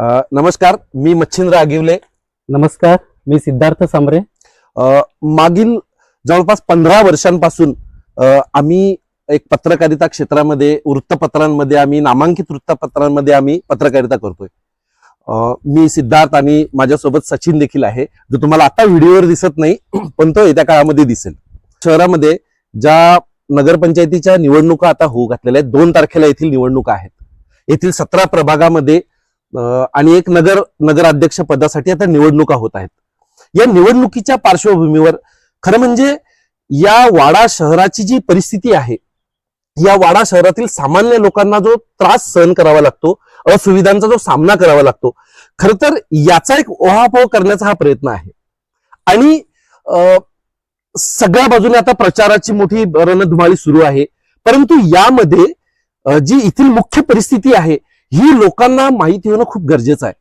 नमस्कार मी मच्छिंद्र आगिवले. नमस्कार मी सिद्धार्थ सांबरे मागील जवळपास पंधरा वर्षांपासून आम्ही एक पत्रकारिता क्षेत्रामध्ये वृत्तपत्रांमध्ये आम्ही नामांकित वृत्तपत्रांमध्ये आम्ही पत्रकारिता करतोय. मी सिद्धार्थ आणि माझ्यासोबत सचिन देखील आहे जो तुम्हाला आता व्हिडिओवर दिसत नाही पण तो येत्या काळामध्ये दिसेल. शहरामध्ये ज्या नगरपंचायतीच्या निवडणुका आता होऊ घातलेल्या आहेत दोन तारखेला येथील निवडणुका आहेत. येथील सतरा प्रभागामध्ये आणि एक नगर नगराध्यक्ष पदासाठी आता निवडणुका होत आहेत. या निवडणुकीच्या पार्श्वभूमीवर खरं म्हणजे या वाडा शहराची जी परिस्थिती आहे या वाडा शहरातील सामान्य लोकांना जो त्रास सहन करावा लागतो असुविधांचा जो सामना करावा लागतो खर तर याचा एक ओहापोह करण्याचा हा प्रयत्न आहे. आणि सगळ्या बाजूने आता प्रचाराची मोठी रणधुमाळी सुरू आहे. परंतु यामध्ये जी इथील मुख्य परिस्थिती आहे ही लोकांना माहिती होणं खूप गरजेचं आहे.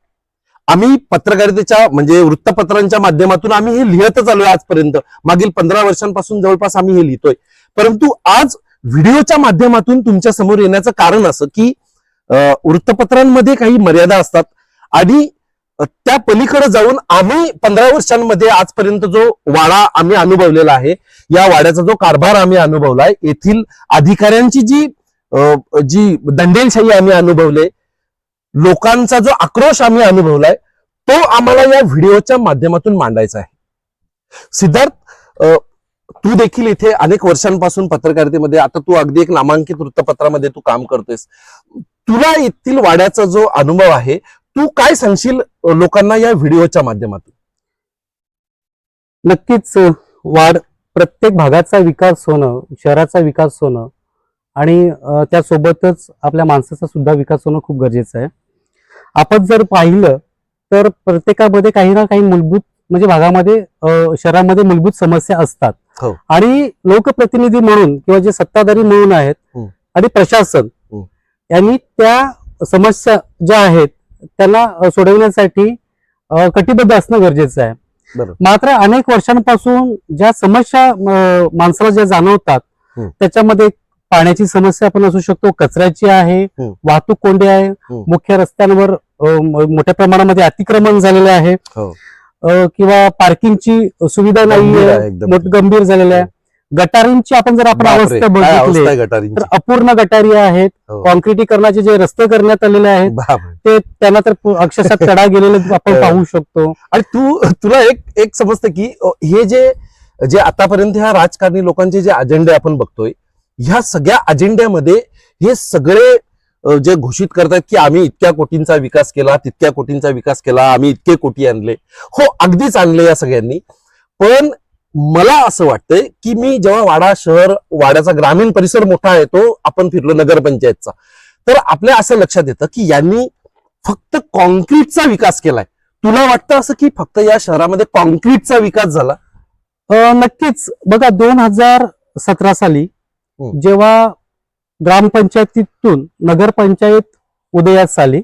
आम्ही पत्रकारितेच्या म्हणजे वृत्तपत्रांच्या माध्यमातून आम्ही हे लिहितच आलोय आजपर्यंत. मागील पंधरा वर्षांपासून जवळपास आम्ही हे लिहितोय. परंतु आज व्हिडिओच्या माध्यमातून तुमच्यासमोर येण्याचं कारण असं की वृत्तपत्रांमध्ये काही मर्यादा असतात. आणि त्या पलीकडे जाऊन आम्ही पंधरा वर्षांमध्ये आजपर्यंत जो वाडा आम्ही अनुभवलेला आहे या वाड्याचा जो कारभार आम्ही अनुभवलाय येथील अधिकाऱ्यांची जी जी दंडेलशाही आम्ही अनुभवले लोकांचा जो आक्रोश आम्ही अनुभवलाय तो आम्हाला या व्हिडिओच्या माध्यमातून मांडायचा आहे. सिद्धार्थ तू देखील इथे अनेक वर्षांपासून पत्रकारितेमध्ये आता तू अगदी एक नामांकित वृत्तपत्रामध्ये तू काम करतोयस. तुला येथील वाड्याचा जो अनुभव आहे तू काय सांगशील लोकांना या व्हिडिओच्या माध्यमातून? नक्कीच वाढ प्रत्येक भागाचा विकास होणं शहराचा विकास होणं आणि त्यासोबतच आपल्या माणसाचा सुद्धा विकास होणं खूप गरजेचं आहे. आपण जर पाहिलं तर प्रत्येकामध्ये काही ना काही मूलभूत म्हणजे भागामध्ये शहरामध्ये मूलभूत समस्या असतात हो. आणि लोकप्रतिनिधी म्हणून किंवा जे सत्ताधारी म्हणून आहेत. आणि प्रशासन. यांनी त्या समस्या ज्या आहेत त्यांना सोडवण्यासाठी कटिबद्ध असणं गरजेचं आहे. मात्र अनेक वर्षांपासून ज्या समस्या माणसाला ज्या जाणवतात. त्याच्यामध्ये पाण्याची समस्या पण असू शकतो कचऱ्याची आहे हम्म. वाहतूक कोंडी आहे हम्म. मुख्य रस्त्यांवर मोठ्या प्रमाणामध्ये अतिक्रमण झालेलं आहे हो. किंवा पार्किंगची सुविधा नाही गंभीर झालेल्या आहे गटारींची आपण जर आपण अवस्था बघितली तर अपूर्ण गटारी आहेत हो. कॉन्क्रिटीकरणाचे जे रस्ते करण्यात आलेले आहेत. ते त्यांना तर अक्षरशः तडा गेलेले आपण हो. पाहू शकतो आणि तू तुला एक एक समजतं की हे जे जे आतापर्यंत ह्या राजकारणी लोकांचे जे अजेंडे आपण बघतोय ह्या सगळ्या अजेंड्यामध्ये हे सगळे जे घोषित करतात की आम्ही इतक्या कोटींचा विकास केला तितक्या कोटींचा विकास केला आम्ही इतके कोटी आणले. हो अगदीच आणले या सगळ्यांनी. पण मला असं वाटतंय की मी जेव्हा वाडा शहर वाड्याचा ग्रामीण परिसर मोठा आहे तो आपण फिरलो नगरपंचायतचा. तर आपल्या असं लक्षात येतं की यांनी फक्त कॉन्क्रीटचा विकास केलाय. तुला वाटतं असं की फक्त या शहरामध्ये कॉन्क्रीटचा विकास झाला? नक्कीच. बघा दोन हजार सतरा साली जेव्हा ग्रामपंचायतीतून नगरपंचायत उदयास आली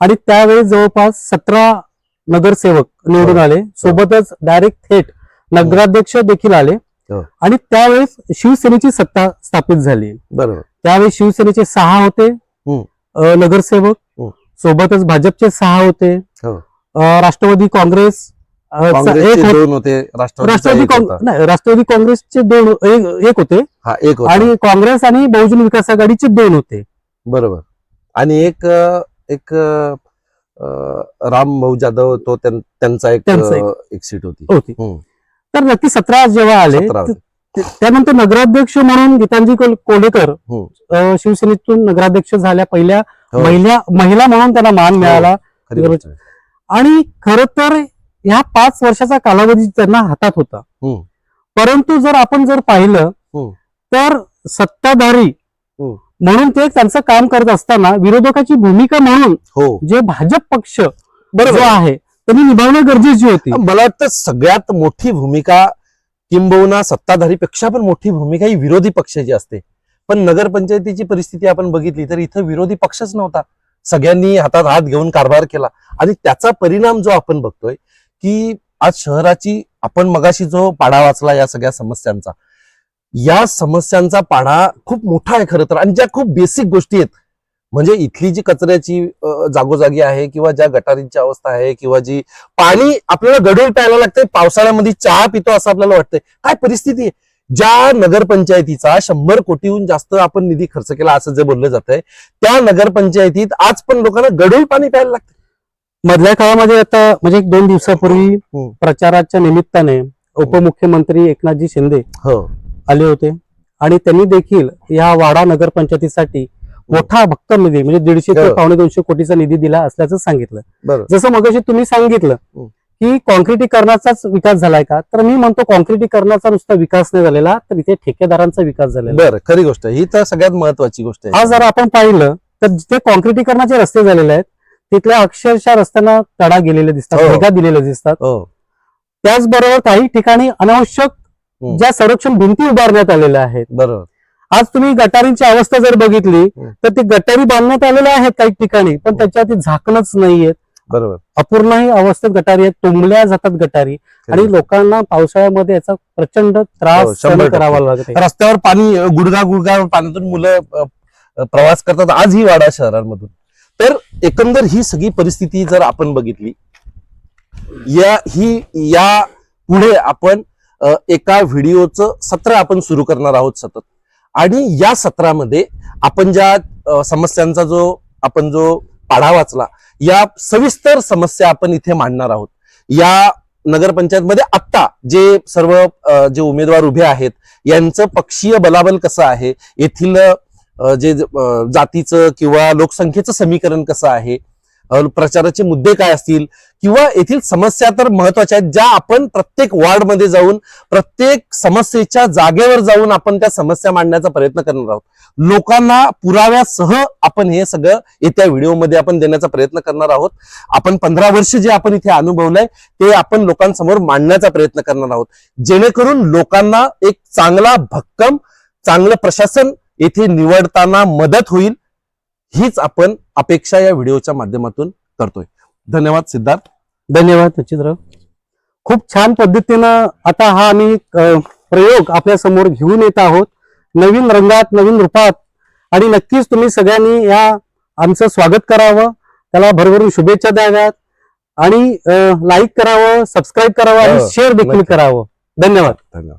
आणि त्यावेळी जवळपास सतरा नगरसेवक निवडून हो. आले. सोबतच डायरेक्ट थेट नगराध्यक्ष देखील आले. हो. आणि त्यावेळेस शिवसेनेची सत्ता स्थापित झाली. बरोबर. त्यावेळी शिवसेनेचे सहा होते. नगरसेवक. सोबतच भाजपचे सहा होते. हो. राष्ट्रवादी काँग्रेस. काँग्रेसचे होता. दोन होते राष्ट्रवादीचा राष्ट्रवादी काँग्रेसचे दोन एक होते. हा एक होता. आणि काँग्रेस आणि बहुजन विकास आघाडीचे दोन होते. बरोबर. आणि एक एक राम भाऊ जाधव तो त्यां- त्यांचा एक एक सीट होती. होते. तर नक्की सतरा जेव्हा आले त्यानंतर नगराध्यक्ष म्हणून गीतांजी कोल- कोलेकर शिवसेनेतून नगराध्यक्ष झाल्या पहिल्या हो, महिला महिला म्हणून त्यांना मान मिळाला. गोष्ट आहे. आणि खर तर ह्या पाच वर्षाचा कालावधी त्यांना हातात होता. हम्म. परंतु जर आपण जर पाहिलं हम्म. तर सत्ताधारी हम्म. म्हणून ते त्यांचं काम करत असताना विरोधकाची भूमिका म्हणून हो. जे भाजप पक्ष बरोबर. आहे त्यांनी निभावणं गरजेची होती. मला वाटतं सगळ्यात मोठी भूमिका किंबहुना सत्ताधारीपेक्षा पण मोठी भूमिका ही विरोधी पक्षाची असते. पण नगरपंचायतीची परिस्थिती आपण बघितली तर इथं विरोधी पक्षच नव्हता. सगळ्यांनी हातात हात घेऊन कारभार केला. आणि त्याचा परिणाम जो आपण बघतोय की आज शहराची आपण मगाशी जो पाढा वाचला या सगळ्या समस्यांचा या समस्यांचा पाढा खूप मोठा आहे खरं तर. आणि ज्या खूप बेसिक गोष्टी आहेत म्हणजे इथली जी कचऱ्याची जागोजागी आहे किंवा ज्या गटारींची अवस्था आहे किंवा जी पाणी आपल्याला गडूळ प्यायला लागतंय पावसाळ्यामध्ये चहा पितो असं आपल्याला वाटतंय. काय परिस्थिती आहे? ज्या नगरपंचायतीचा शंभर कोटीहून जास्त आपण निधी खर्च केला असं जे बोललं जात आहे त्या नगरपंचायतीत आज पण लोकांना गडूळ पाणी प्यायला लागतं मधल्या काळामध्ये आता म्हणजे एक दोन दिवसापूर्वी हम्म. प्रचाराच्या निमित्ताने उपमुख्यमंत्री एकनाथजी शिंदे हो आले होते आणि त्यांनी देखील या वाडा नगरपंचायतीसाठी मोठा भक्कम निधी म्हणजे दीडशे ते हो. पावणे दोनशे कोटीचा निधी दिला असल्याचं सांगितलं जसं मगाशी तुम्ही सांगितलं. की कॉन्क्रिटीकरणाचाच विकास झालाय का तर मी म्हणतो कॉन्क्रिटीकरणाचा नुसता विकास नाही झालेला तर इथे ठेकेदारांचा विकास झालेला. बरं खरी गोष्ट ही तर सगळ्यात महत्वाची गोष्ट आहे आज जर आपण पाहिलं तर जिथे कॉन्क्रिटीकरणाचे रस्ते झालेले आहेत तिथल्या अक्षरशः रस्त्यांना तडा गेलेले दिसतात हो. भेगा दिलेले दिसतात. हो. त्याचबरोबर काही ठिकाणी अनावश्यक हम्म. ज्या संरक्षण भिंती उभारण्यात आलेल्या आहेत. बरोबर. आज तुम्ही गटारींची अवस्था जर बघितली हम्म. तर ते गटारी बांधण्यात आलेल्या आहेत काही ठिकाणी पण त्याच्यावरती झाकणच नाहीयेत. बरोबर. अपूर्णही अवस्थेत गटारी आहेत तुंबल्या जातात गटारी. आणि लोकांना पावसाळ्यामध्ये याचा प्रचंड हो, त्रास शंभर सहन टक्के. करावा लागत रस्त्यावर पाणी अ, गुडघा गुडघा पाण्यातून मुलं अ, अ, प्रवास करतात. आज ही वाडा शहरांमधून. तर एकंदर ही सगळी परिस्थिती जर आपण बघितली या ही या पुढे आपण एका व्हिडिओचं सत्र आपण सुरू करणार आहोत सतत. आणि या सत्रामध्ये आपण ज्या समस्यांचा जो आपण जो पाढा वाचला या सविस्तर समस्या आपण इथे मांडणार आहोत. या नगरपंचायतमध्ये आत्ता जे सर्व जे उमेदवार उभे आहेत यांचं पक्षीय बलाबल कसं आहे येथील जे जातीचं किंवा लोकसंख्येचं समीकरण कसं आहे? प्रचाराचे मुद्दे काय असतील? किंवा येथील समस्या तर महत्त्वाच्या आहेत ज्या आपण प्रत्येक वॉर्डमध्ये जाऊन प्रत्येक समस्येच्या जागेवर जाऊन आपण त्या समस्या मांडण्याचा प्रयत्न करणार आहोत. लोकांना पुराव्यासह आपण हे सगळं येत्या व्हिडिओमध्ये आपण देण्याचा प्रयत्न करणार आहोत. आपण पंधरा वर्ष जे आपण इथे अनुभवलंय ते आपण लोकांसमोर मांडण्याचा प्रयत्न करणार आहोत. जेणेकरून लोकांना एक चांगला भक्कम चांगलं प्रशासन येथे निवडताना मदत होईल हीच आपण अपेक्षा या व्हिडिओच्या माध्यमातून करतोय. धन्यवाद सिद्धार्थ. धन्यवाद चित्र खूप छान पद्धतीनं आता हा आम्ही प्रयोग आपल्यासमोर घेऊन येत आहोत. नवीन रंगात नवीन रूपात. आणि नक्कीच तुम्ही सगळ्यांनी या आमचं स्वागत करावं. त्याला भरभरून शुभेच्छा द्याव्यात. आणि लाईक करावं सबस्क्राईब करावं आणि हो, शेअर देखील नक्की. करावं. धन्यवाद. धन्यवाद.